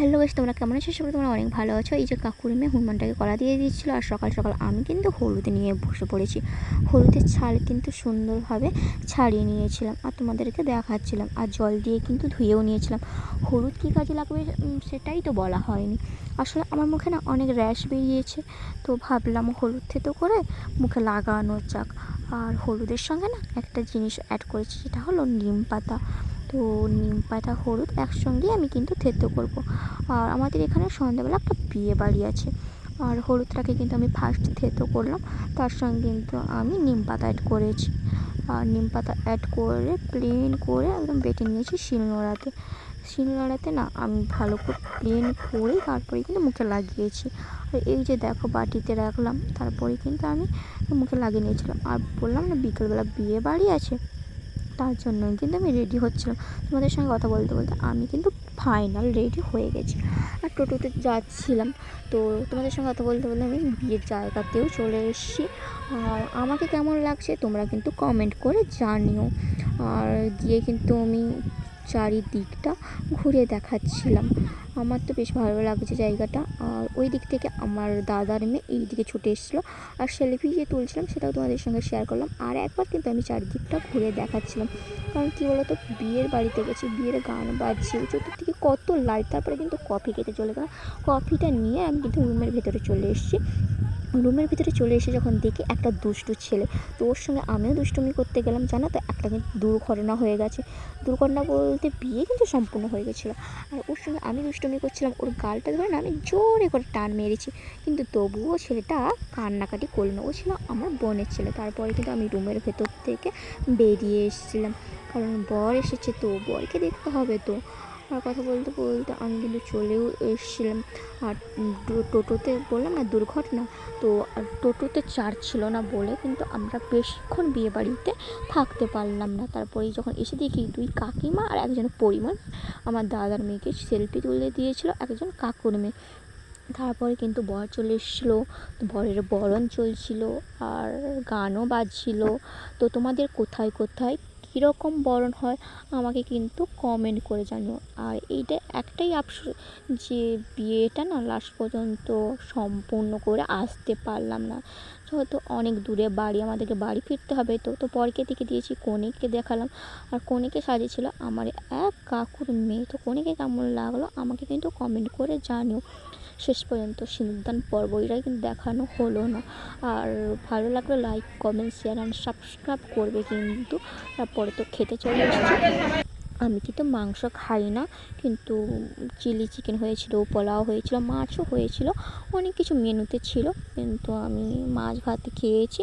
Hello guys তোমরা কেমন আছো? সবাই তোমরা অনেক ভালো আছো। এই যে কাকুর মেয়ে হনুমানটাকে কলা দিয়ে দিচ্ছিল আর সকাল সকাল আমি কিন্তু হলুদ নিয়ে বসে পড়েছি। হলুদের ছাল কিন্তু সুন্দরভাবে ছাড়িয়ে নিয়েছিলাম আর তোমাদেরকে দেখাচ্ছিলাম, আর জল দিয়ে কিন্তু ধুয়েও নিয়েছিলাম। হলুদ কী কাজে লাগবে সেটাই তো বলা হয়নি। আসলে আমার মুখে না অনেক র্যাশ বেরিয়েছে, তো ভাবলাম হলুদ থেতো করে মুখে লাগানো যাক। আর হলুদের সঙ্গে না একটা জিনিস অ্যাড করেছি, সেটা হলো নিম পাতা। তো নিম পাতা, হলুদ একসঙ্গেই আমি কিন্তু থেতো করব। আর আমাদের এখানে সন্ধ্যাবেলা একটা বিয়ে বাড়ি আছে। আর হলুদটাকে কিন্তু আমি ফার্স্ট থেতো করলাম। তার সঙ্গে কিন্তু আমি নিম পাতা অ্যাড করেছি। আর নিম পাতা অ্যাড করে প্লেন করে একদম বেটে নিয়েছি শিলনোড়াতে। শিলনোড়াতে না আমি ভালো করে প্লেন করে তারপরে কিন্তু মুখে লাগিয়েছি। আর এই যে দেখো বাটিতে রাখলাম, তারপরে কিন্তু আমি মুখে লাগিয়ে নিয়েছিলাম। আর বললাম না বিকেলবেলা বিয়ে বাড়ি আছে? তার জন্য কিন্তু আমি রেডি হচ্ছিলাম। তোমাদের সঙ্গে কথা বলতে বলতে আমি কিন্তু ফাইনাল রেডি হয়ে গেছি। আর টোটোতে যাচ্ছিলাম, তো তোমাদের সঙ্গে কথা বলতে বলতে আমি বিয়ের জায়গাতেও চলে এসেছি। আর আমাকে কেমন লাগছে তোমরা কিন্তু কমেন্ট করে জানিও। আর গিয়ে কিন্তু আমি চারিদিকটা ঘুরে দেখাচ্ছিলাম। আমার তো বেশ ভালো লাগছে জায়গাটা। আর ওই দিক থেকে আমার দাদার মেয়ে এই দিকে ছুটে এসেছিল। আর সেলফি যে তুলছিলাম সেটাও তোমাদের সঙ্গে শেয়ার করলাম। আর একবার কিন্তু আমি চারিদিকটা ঘুরে দেখাচ্ছিলাম। কারণ কী বলতো, বিয়ের বাড়িতে গেছি, বিয়ের গান বাজছে, চতুর্দিকে কত লাইট তারপরে কিন্তু কফি খেতে চলে গেলাম। কফিটা নিয়ে আমি কিন্তু রুমের ভেতরে চলে এসেছি। রুমের ভিতরে চলে এসে যখন দেখি একটা দুষ্টু ছেলে, তো ওর সঙ্গে আমিও দুষ্টুমি করতে গেলাম, জানা তো? একটা কিন্তু দুর্ঘটনা হয়ে গেছে। দুর্ঘটনা বলতে বিয়ে কিন্তু সম্পূর্ণ হয়ে গেছিল। আর ওর সঙ্গে আমি দুষ্টুমি করছিলাম, ওর গালটা ধরে না আমি জোরে করে টান মেরেছি। কিন্তু তবুও ছেলেটা কান্নাকাটি করল। না ও ছিল আমার বোনের ছেলে। তারপরে কিন্তু আমি রুমের ভেতর থেকে বেরিয়ে এসেছিলাম। কারণ বর এসেছে তো, বরকে দেখতে হবে তো। কথা বলতে বলতে আমি কিন্তু চলেও এসেছিলাম। আর টোটোতে বললাম না দুর্ঘটনা, তো আর টোটোতে চার্জ ছিল না বলে কিন্তু আমরা বেশিক্ষণ বিয়ে বাড়িতে থাকতে পারলাম না। তারপরেই যখন এসে দেখি দুই কাকিমা আর একজন পরিমাণ আমার দাদার মেয়েকে সেলফি তুলে দিয়েছিল একজন কাকুর মেয়ে। তারপরে কিন্তু বর চলে এসেছিল বরের বরণ চলছিল আর গানও বাজছিল। তো তোমাদের কোথায় কোথায় কীরকম বরণ হয়, আমাকে কিন্তু কমেন্ট করে জানিও। আর এইটা একটাই আফসোস যে বিয়েটা না লাস্ট পর্যন্ত সম্পূর্ণ করে আসতে পারলাম না। যেহেতু অনেক দূরে বাড়ি, আমাদেরকে বাড়ি ফিরতে হবে তো তো পরকে থেকে দিয়েছি কনেকে দেখালাম। আর কনেকে সাজিয়েছিল আমার এক কাকুর মেয়ে। তো কনেকে কেমন লাগল আমাকে কিন্তু কমেন্ট করে জানিও। শেষ পর্যন্ত সিঁদুরদান পর্বইটা কিন্তু দেখানো হলো না। আর ভালো লাগলে like comment share and subscribe করবে কিন্তু তারপরে তো খেতে চলে এসেছি। আমি কিন্তু মাংস খাই না, কিন্তু চিলি চিকেন হয়েছিল, পোলাও হয়েছিল, মাছও হয়েছিল, অনেক কিছু মেনুতে ছিল, কিন্তু আমি মাছ ভাত খেয়েছি।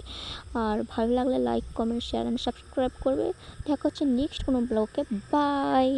আর ভালো লাগলে like comment share and subscribe করবে। দেখা হচ্ছে নেক্সট কোনো ব্লগে বাই